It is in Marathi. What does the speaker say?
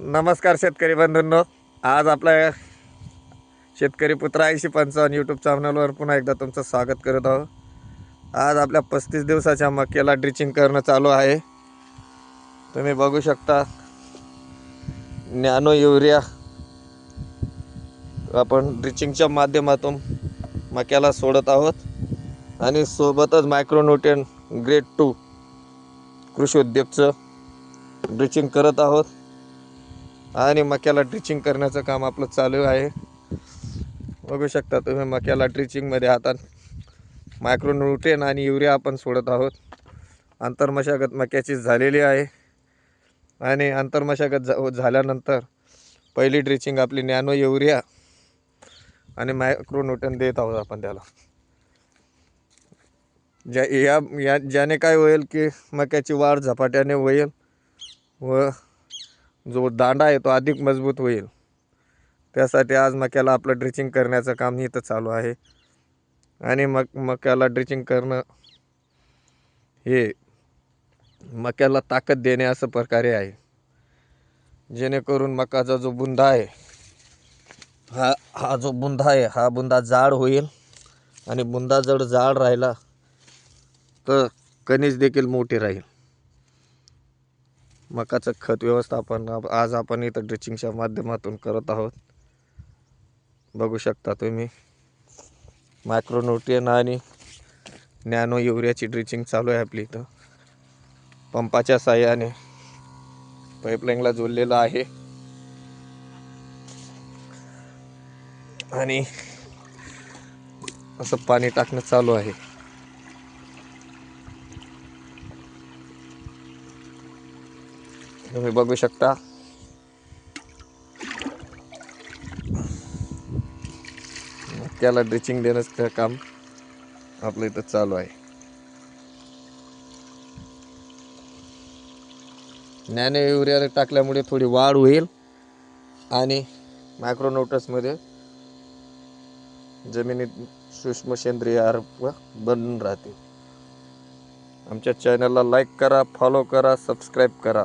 नमस्कार शेतकरी बंधूंनो. आज आपल्या शेतकरी पुत्र ऐंशी पंचावन्न यूट्यूब चॅनलवर पुन्हा एकदा तुमचं स्वागत करत आहोत. आज आपल्या पस्तीस दिवसाच्या मक्याला ड्रिचिंग करणं चालू आहे. तुम्ही बघू शकता नॅनो युरिया आपण ड्रिचिंगच्या माध्यमातून मक्याला सोडत आहोत. आणि सोबतच मायक्रोन्युट्रियन ग्रेड टू कृषी उद्योगचं ड्रिचिंग करत आहोत. आणि मक्याला ड्रिचिंग करण्याचं काम आपलं चालू आहे. बघू शकता तुम्ही मक्याला ड्रिचिंगमध्ये हातात मायक्रोन्युट्रियन आणि युरिया आपण सोडत आहोत. आंतरमशागत मक्याची झालेली आहे. आणि आंतरमशागत झा झाल्यानंतर पहिली ड्रिचिंग आपली नॅनो युरिया आणि मायक्रोन्युट्रियन देत आहोत आपण त्याला. ज्या या या ज्याने काय होईल की मक्याची वाढ झपाट्याने होईल व जो दांडा आहे तो अधिक मजबूत होईल. त्यासाठी आज मक्याला आपलं ड्रिचिंग करण्याचं काम इथं चालू आहे. आणि मग मक्याला ड्रिचिंग करणं हे मक्याला ताकद देणे असं प्रकारे आहे. जेणेकरून मकाचा जो बुंदा आहे हा हा जो बुंदा आहे हा बुंदा जाड होईल. आणि बुंदा जर जाड राहिला तर कनिज देखील मोठी राहील. मकाचं खत व्यवस्थापन आज आपण इथं ड्रिचिंगच्या माध्यमातून करत आहोत. बघू शकता तुम्ही मायक्रोन्युट्रियन आणि नॅनो युरियाची ड्रिचिंग चालू आहे आपली इथं. पंपाच्या साह्याने पाईपलाईनला जोडलेलं आहे. आणि असं पाणी टाकणं चालू आहे. तुम्ही बघू शकता. त्याला ड्रिचिंग देण्याचं काम आपलं इथं चालू आहे. नॅनो युरिया टाकल्यामुळे थोडी वाढ होईल आणि मायक्रोनोटसमध्ये जमिनीत सूक्ष्म सेंद्रिय आरोप बनून राहतील. आमच्या चॅनलला लाईक करा फॉलो करा सबस्क्राईब करा.